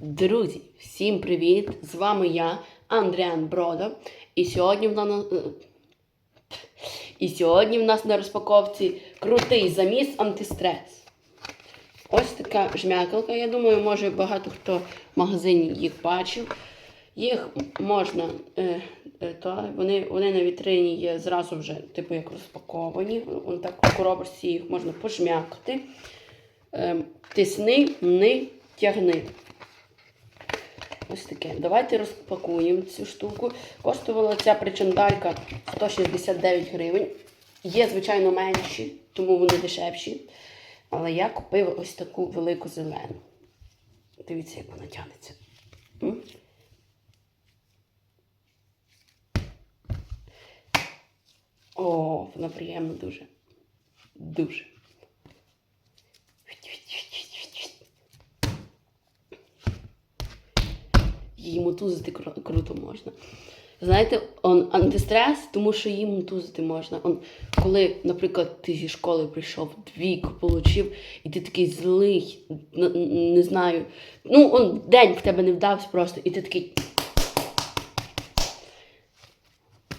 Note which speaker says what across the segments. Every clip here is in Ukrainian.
Speaker 1: Друзі, всім привіт! З вами я, Андріан Брода. І сьогодні в нас, і сьогодні в нас на розпаковці крутий заміс антистрес. Ось така жмякалка. Я думаю, може багато хто в магазині їх бачив. Їх можна, е, е, то, вони, вони на вітрині є зразу вже, типу, як розпаковані. Вон так у коробочці їх можна пожмякати. Е, тисни, не тягни. Ось таке. Давайте розпакуємо цю штуку. Коштувала ця причандалька 169 гривень. Є, звичайно, менші, тому вони дешевші. Але я купив ось таку велику зелену. Дивіться, як вона тягнеться. О, вона приємна дуже. Дуже. Її мотузити кру- круто можна. Знаєте, он антистрес, тому що її мотузити можна. Он, коли, наприклад, ти зі школи прийшов, двійку отримав, і ти такий злий, не знаю. Ну, он день в тебе не вдався просто, і ти такий.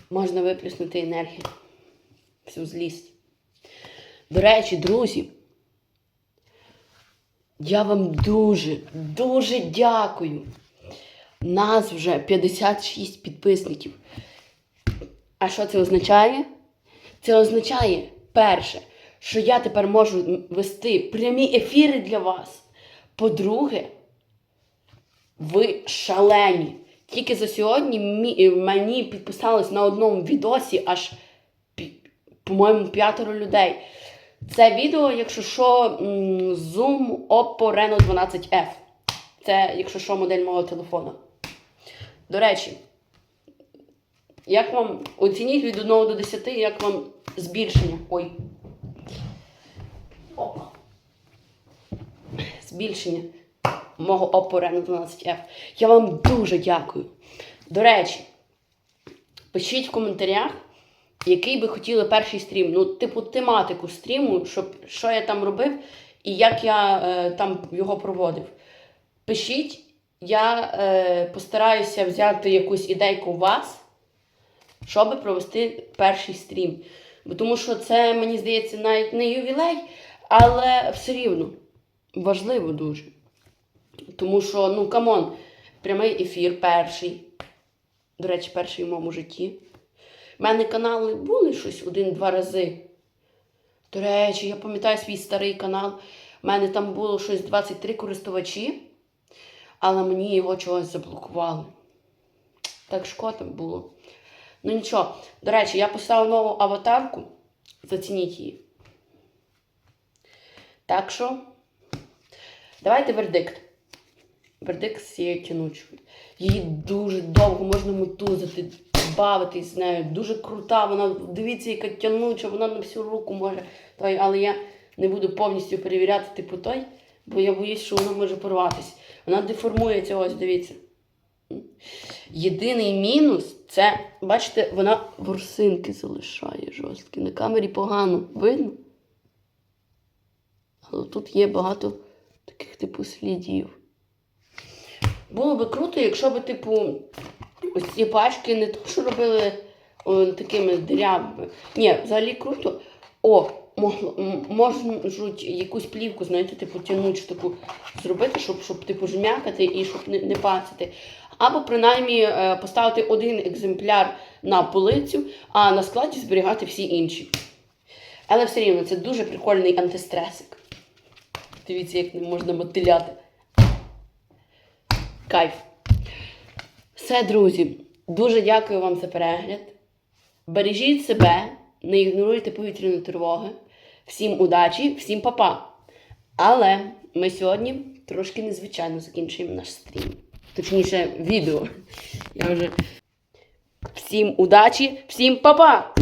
Speaker 1: Можна виплюснути енергію. Всю злість. До речі, друзі, я вам дуже, дуже дякую. Нас вже 56 підписників. А що це означає? Це означає, перше, що я тепер можу вести прямі ефіри для вас. По-друге, ви шалені. Тільки за сьогодні мені підписалось на одному відосі аж, по-моєму, п'ятеро людей. Це відео, якщо що, Zoom Oppo Reno 12F. Це, якщо що, модель мого телефону. До речі, як вам оцініть від 1 до 10, як вам збільшення? Ой. Опа. Збільшення мого Reno 12F. Я вам дуже дякую. До речі, пишіть в коментарях, який би хотіли перший стрім. Ну, типу, тематику стріму, щоб що я там робив і як я е, там його проводив. Пишіть, я е, постараюся взяти якусь ідейку у вас, щоб провести перший стрім. Бо тому що це, мені здається, навіть не ювілей, але все рівно важливо дуже. Тому що, ну, камон, прямий ефір перший. До речі, перший в моєму житті. У мене канали були щось один-два рази. До речі, я пам'ятаю свій старий канал. У мене там було щось 23 користувачі, але мені його чогось заблокували. Так шкода було. Ну нічого. До речі, я поставив нову аватарку. Зацініть її. Так що, давайте вердикт. Вердикт з цією тянучкою. Її дуже довго можна мотузити, бавитись з нею. Дуже крута, вона дивіться, яка тянуча, вона на всю руку може. Але я не буду повністю перевіряти типу той, бо я боюсь, що вона може порватися. Вона деформується, ось дивіться. Єдиний мінус це, бачите, вона ворсинки залишає жорсткі. На камері погано видно. Але тут є багато таких типу слідів. Було би круто, якщо б, типу, ось ці пачки не то, що робили о, такими дирявими. Ні, взагалі круто. О, можуть якусь плівку, знаєте, типу, тянучу таку зробити, щоб, щоб типу, жмякати і щоб не, не пацати. Або принаймні е, поставити один екземпляр на полицю, а на складі зберігати всі інші. Але все рівно це дуже прикольний антистресик. Дивіться, як ним можна мотиляти. Кайф. Все, друзі, дуже дякую вам за перегляд. Бережіть себе, не ігноруйте повітряні тривоги. Всім удачі, всім па-па. Але ми сьогодні трошки незвичайно закінчуємо наш стрім. Точніше, відео. Я вже всім удачі, всім па-па!